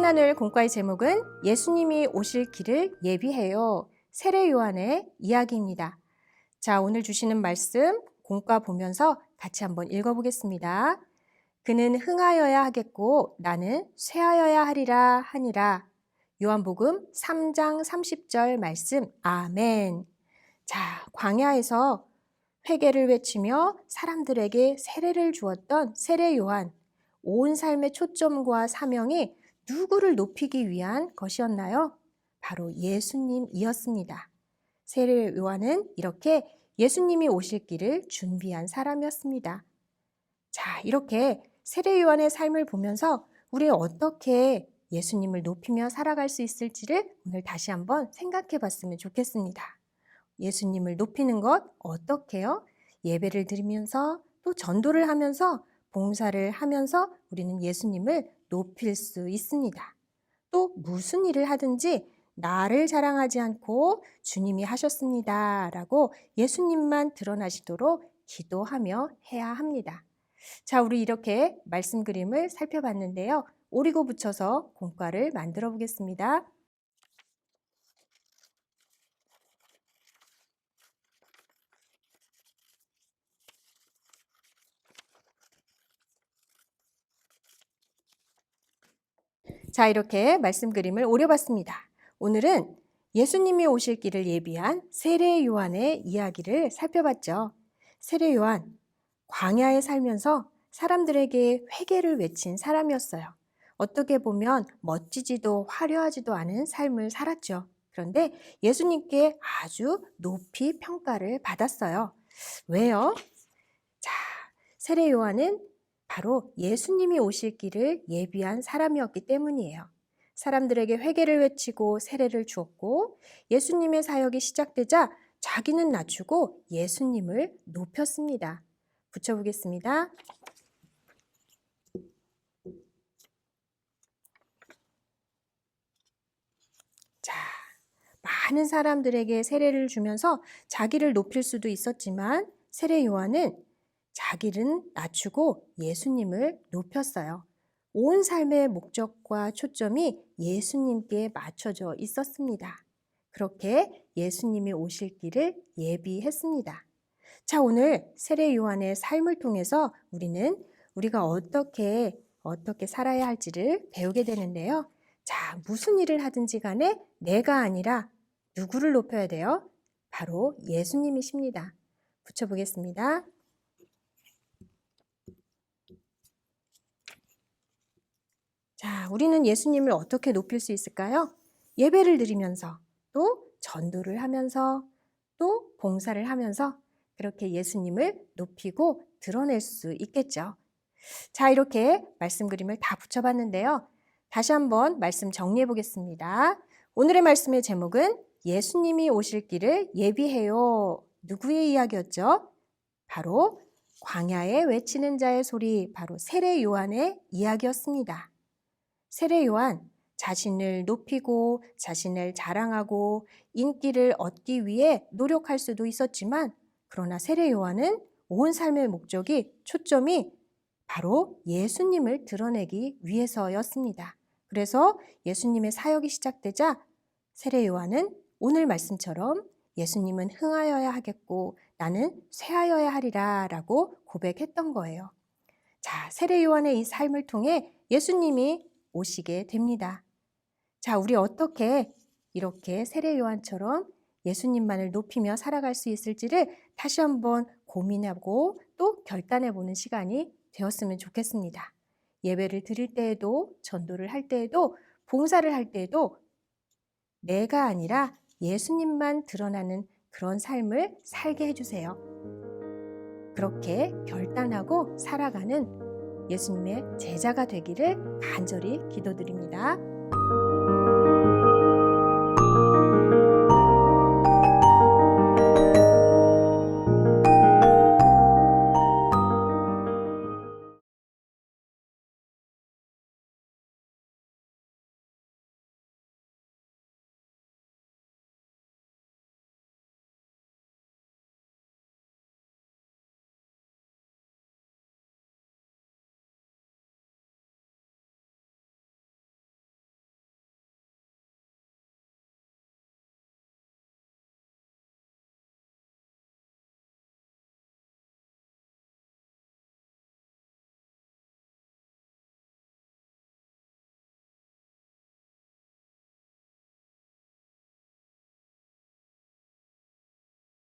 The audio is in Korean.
나눌 공과의 제목은 예수님이 오실 길을 예비해요. 세례 요한의 이야기입니다. 자, 오늘 주시는 말씀 공과 보면서 같이 한번 읽어보겠습니다. 그는 흥하여야 하겠고 나는 쇠하여야 하리라 하니라. 요한복음 3장 30절 말씀 아멘. 자, 광야에서 회개를 외치며 사람들에게 세례를 주었던 세례 요한. 온 삶의 초점과 사명이 누구를 높이기 위한 것이었나요? 바로 예수님이었습니다. 세례 요한은 이렇게 예수님이 오실 길을 준비한 사람이었습니다. 자, 이렇게 세례 요한의 삶을 보면서 우리 어떻게 예수님을 높이며 살아갈 수 있을지를 오늘 다시 한번 생각해 봤으면 좋겠습니다. 예수님을 높이는 것 어떻게요? 예배를 드리면서 또 전도를 하면서 봉사를 하면서 우리는 예수님을 높일 수 있습니다. 또 무슨 일을 하든지 나를 자랑하지 않고 주님이 하셨습니다. 라고 예수님만 드러나시도록 기도하며 해야 합니다. 자, 우리 이렇게 말씀 그림을 살펴봤는데요. 오리고 붙여서 공과를 만들어 보겠습니다. 자, 이렇게 말씀 그림을 오려봤습니다. 오늘은 예수님이 오실 길을 예비한 세례 요한의 이야기를 살펴봤죠. 세례 요한, 광야에 살면서 사람들에게 회개를 외친 사람이었어요. 어떻게 보면 멋지지도 화려하지도 않은 삶을 살았죠. 그런데 예수님께 아주 높이 평가를 받았어요. 왜요? 자, 세례 요한은 바로 예수님이 오실 길을 예비한 사람이었기 때문이에요. 사람들에게 회개를 외치고 세례를 주었고 예수님의 사역이 시작되자 자기는 낮추고 예수님을 높였습니다. 붙여보겠습니다. 자, 많은 사람들에게 세례를 주면서 자기를 높일 수도 있었지만 세례 요한은 자기를 낮추고 예수님을 높였어요. 온 삶의 목적과 초점이 예수님께 맞춰져 있었습니다. 그렇게 예수님이 오실 길을 예비했습니다. 자, 오늘 세례 요한의 삶을 통해서 우리는 우리가 어떻게 어떻게 살아야 할지를 배우게 되는데요. 자, 무슨 일을 하든지 간에 내가 아니라 누구를 높여야 돼요? 바로 예수님이십니다. 붙여보겠습니다. 자, 우리는 예수님을 어떻게 높일 수 있을까요? 예배를 드리면서 또 전도를 하면서 또 봉사를 하면서 그렇게 예수님을 높이고 드러낼 수 있겠죠. 자, 이렇게 말씀 그림을 다 붙여봤는데요. 다시 한번 말씀 정리해 보겠습니다. 오늘의 말씀의 제목은 예수님이 오실 길을 예비해요. 누구의 이야기였죠? 바로 광야에 외치는 자의 소리, 바로 세례 요한의 이야기였습니다. 세례 요한 자신을 높이고 자신을 자랑하고 인기를 얻기 위해 노력할 수도 있었지만 그러나 세례 요한은 온 삶의 목적이 초점이 바로 예수님을 드러내기 위해서였습니다. 그래서 예수님의 사역이 시작되자 세례 요한은 오늘 말씀처럼 예수님은 흥하여야 하겠고 나는 쇠하여야 하리라 라고 고백했던 거예요. 자, 세례 요한의 이 삶을 통해 예수님이 오시게 됩니다. 자, 우리 어떻게 이렇게 세례 요한처럼 예수님만을 높이며 살아갈 수 있을지를 다시 한번 고민하고 또 결단해 보는 시간이 되었으면 좋겠습니다. 예배를 드릴 때에도 전도를 할 때에도 봉사를 할 때에도 내가 아니라 예수님만 드러나는 그런 삶을 살게 해주세요. 그렇게 결단하고 살아가는 예수님의 제자가 되기를 간절히 기도드립니다.